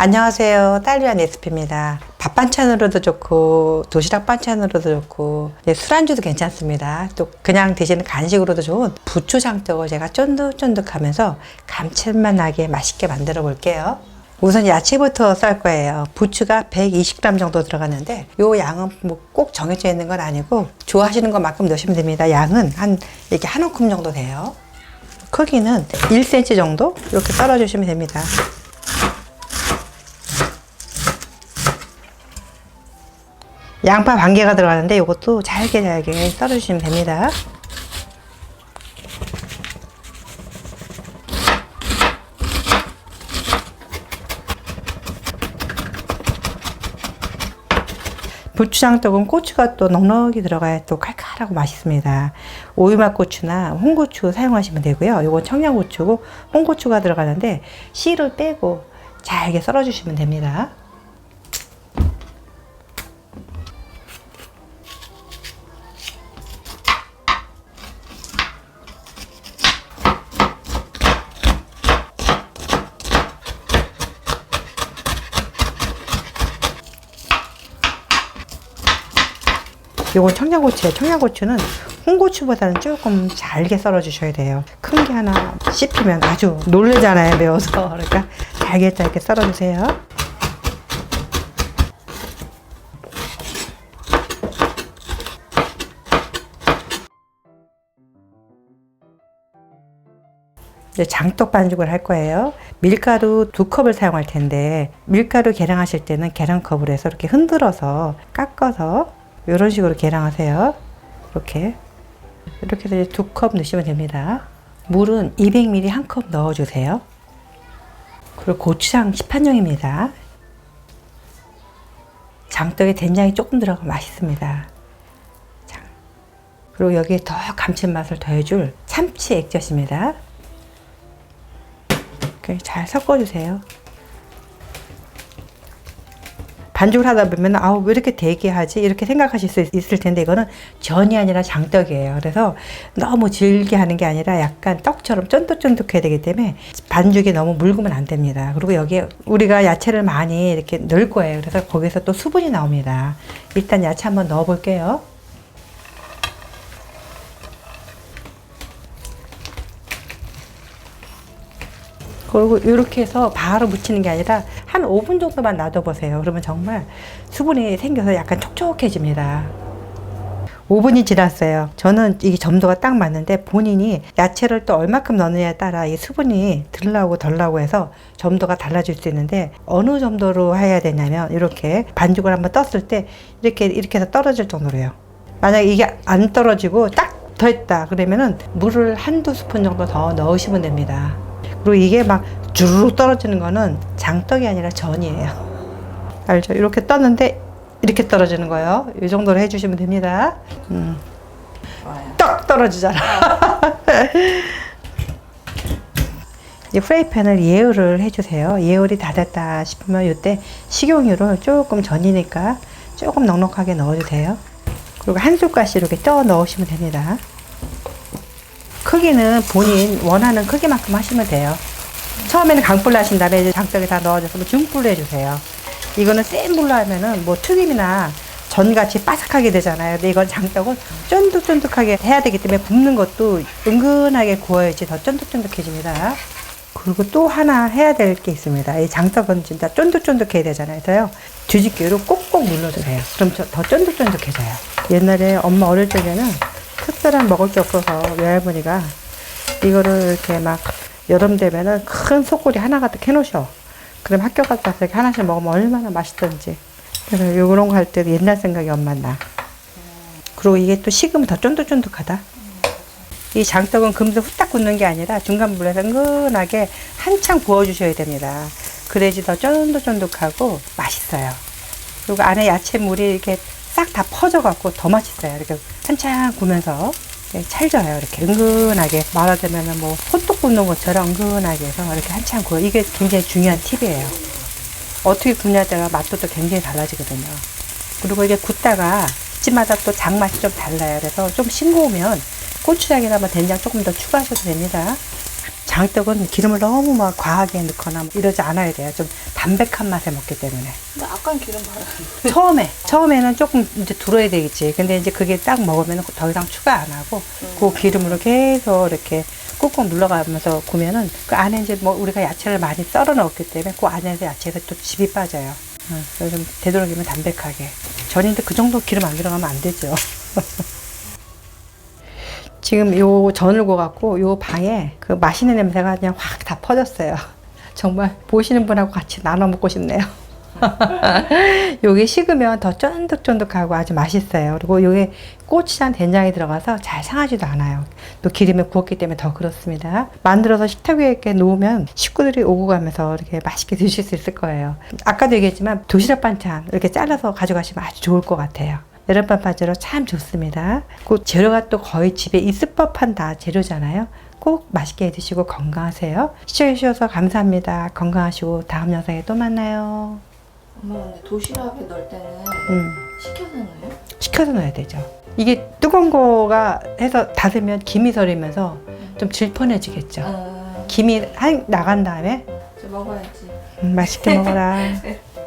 안녕하세요. 딸리안 레시피입니다. 밥 반찬으로도 좋고 도시락 반찬으로도 좋고 네, 술안주도 괜찮습니다. 또 그냥 드시는 간식으로도 좋은 부추 장떡을 제가 쫀득쫀득하면서 감칠맛 나게 맛있게 만들어 볼게요. 우선 야채부터 썰 거예요. 부추가 120g 정도 들어갔는데 요 양은 뭐 꼭 정해져 있는 건 아니고 좋아하시는 것만큼 넣으시면 됩니다. 양은 한 이렇게 한 움큼 정도 돼요. 크기는 1cm 정도 이렇게 썰어 주시면 됩니다. 양파 반 개가 들어가는데 이것도 잘게 잘게 썰어주시면 됩니다. 부추장떡은 고추가 또 넉넉히 들어가야 또 칼칼하고 맛있습니다. 오이맛 고추나 홍고추 사용하시면 되고요. 이건 청양고추고 홍고추가 들어가는데 씨를 빼고 잘게 썰어주시면 됩니다. 요건 청양고추예요. 청양고추는 홍고추보다는 조금 잘게 썰어 주셔야 돼요. 큰 게 하나 씹히면 아주 놀래잖아요. 매워서. 그러니까 잘게 잘게 썰어 주세요. 장떡 반죽을 할 거예요. 밀가루 두 컵을 사용할 텐데 밀가루 계량하실 때는 계량컵으로 해서 이렇게 흔들어서 깎아서 이런 식으로 계량하세요. 이렇게 이렇게 해서 두 컵 넣으시면 됩니다. 물은 200ml 한 컵 넣어주세요. 그리고 고추장 시판용입니다. 장떡에 된장이 조금 들어가 맛있습니다. 자, 그리고 여기에 더 감칠맛을 더해줄 참치 액젓입니다. 잘 섞어주세요. 반죽을 하다 보면 아우 왜 이렇게 되게 하지 이렇게 생각하실 수 있을 텐데 이거는 전이 아니라 장떡이에요. 그래서 너무 질게 하는 게 아니라 약간 떡처럼 쫀득쫀득해야 되기 때문에 반죽이 너무 묽으면 안 됩니다. 그리고 여기에 우리가 야채를 많이 이렇게 넣을 거예요. 그래서 거기서 또 수분이 나옵니다. 일단 야채 한번 넣어 볼게요. 그리고 이렇게 해서 바로 묻히는 게 아니라 한 5분 정도만 놔둬보세요. 그러면 정말 수분이 생겨서 약간 촉촉해집니다. 5분이 지났어요. 저는 이게 점도가 딱 맞는데 본인이 야채를 또 얼마큼 넣느냐에 따라 이 수분이 덜 나오고 덜 나오고 해서 점도가 달라질 수 있는데 어느 정도로 해야 되냐면 이렇게 반죽을 한번 떴을 때 이렇게 이렇게 해서 떨어질 정도로요. 만약에 이게 안 떨어지고 딱 더했다 그러면은 물을 한두 스푼 정도 더 넣으시면 됩니다. 그리고 이게 막 주르륵 떨어지는 거는 장떡이 아니라 전이에요. 알죠? 이렇게 떴는데 이렇게 떨어지는 거예요. 이 정도로 해주시면 됩니다. 음. 떡 떨어지잖아. 이 프라이팬을 예열을 해주세요. 예열이 다 됐다 싶으면 이때 식용유를 조금 전이니까 조금 넉넉하게 넣어주세요. 그리고 한 숟갈씩 이렇게 떠 넣으시면 됩니다. 크기는 본인 원하는 크기만큼 하시면 돼요. 처음에는 강불로 하신 다음에 이제 장떡에 다 넣어줘서 뭐 중불로 해주세요. 이거는 센 불로 하면은 뭐 튀김이나 전같이 바삭하게 되잖아요. 근데 이건 장떡은 쫀득쫀득하게 해야 되기 때문에 굽는 것도 은근하게 구워야지 더 쫀득쫀득해집니다. 그리고 또 하나 해야 될 게 있습니다. 이 장떡은 진짜 쫀득쫀득해야 되잖아요. 그래서요. 뒤집기로 꼭꼭 눌러주세요. 그럼 저- 더 쫀득쫀득해져요. 옛날에 엄마 어릴 적에는 특별한 먹을 게 없어서 외할머니가 이거를 이렇게 막 여름 되면은 큰 소꼬리 하나 가득 해놓으셔. 그럼 학교 갔다 와서 하나씩 먹으면 얼마나 맛있던지. 그래서 요런 거 할 때도 옛날 생각이 엄마 나. 그리고 이게 또 식으면 더 쫀득쫀득하다. 이 장떡은 금세 후딱 굳는 게 아니라 중간 불에서 은근하게 한참 구워주셔야 됩니다. 그래야지 더 쫀득쫀득하고 맛있어요. 그리고 안에 야채물이 이렇게 싹 다 퍼져갖고 더 맛있어요. 이렇게 한참 구면서 네, 찰져요. 이렇게 은근하게 말하자면은 뭐 호떡 굽는 것처럼 은근하게 해서 이렇게 한참 구워. 이게 굉장히 중요한 팁이에요. 어떻게 굽냐에 따라 맛도 또 굉장히 달라지거든요. 그리고 이게 굽다가 집마다 또 장맛이 좀 달라요. 그래서 좀 싱거우면 고추장이나 뭐 된장 조금 더 추가하셔도 됩니다. 장떡은 기름을 너무 막 과하게 넣거나 뭐 이러지 않아야 돼요. 좀 담백한 맛에 먹기 때문에. 근데 아까는 기름 바르는데. 처음에 처음에는 조금 이제 둘어야 되겠지. 근데 이제 그게 딱 먹으면 더 이상 추가 안 하고 그 기름으로 계속 이렇게 꾹꾹 눌러가면서 구면은 그 안에 이제 뭐 우리가 야채를 많이 썰어 넣었기 때문에 그 안에서 야채가 또 집이 빠져요. 응, 그래서 좀 되도록이면 담백하게. 전인데 그 정도 기름 안 들어가면 안 되죠. 지금 요 전을 구워갖고 요 방에 그 맛있는 냄새가 그냥 확 다 퍼졌어요. 정말 보시는 분하고 같이 나눠 먹고 싶네요. 요게 식으면 더 쫀득쫀득하고 아주 맛있어요. 그리고 요게 고추장 된장이 들어가서 잘 상하지도 않아요. 또 기름에 구웠기 때문에 더 그렇습니다. 만들어서 식탁 위에 이렇게 놓으면 식구들이 오고 가면서 이렇게 맛있게 드실 수 있을 거예요. 아까도 얘기했지만 도시락 반찬 이렇게 잘라서 가져가시면 아주 좋을 것 같아요. 여름밤 반찬으로 참 좋습니다. 그 재료가 또 거의 집에 있을 법한 다 재료잖아요. 꼭 맛있게 드시고 건강하세요. 시청해주셔서 감사합니다. 건강하시고 다음 영상에 또 만나요. 엄마 근데 도시락에 넣을 때는 음. 식혀서 넣어요? 식혀서 넣어야 되죠. 이게 뜨거운 거가 해서 닫으면 김이 서리면서 좀 질펀해지겠죠. 어, 김이 한 나간 다음에 이제 먹어야지. 음, 맛있게 먹어라.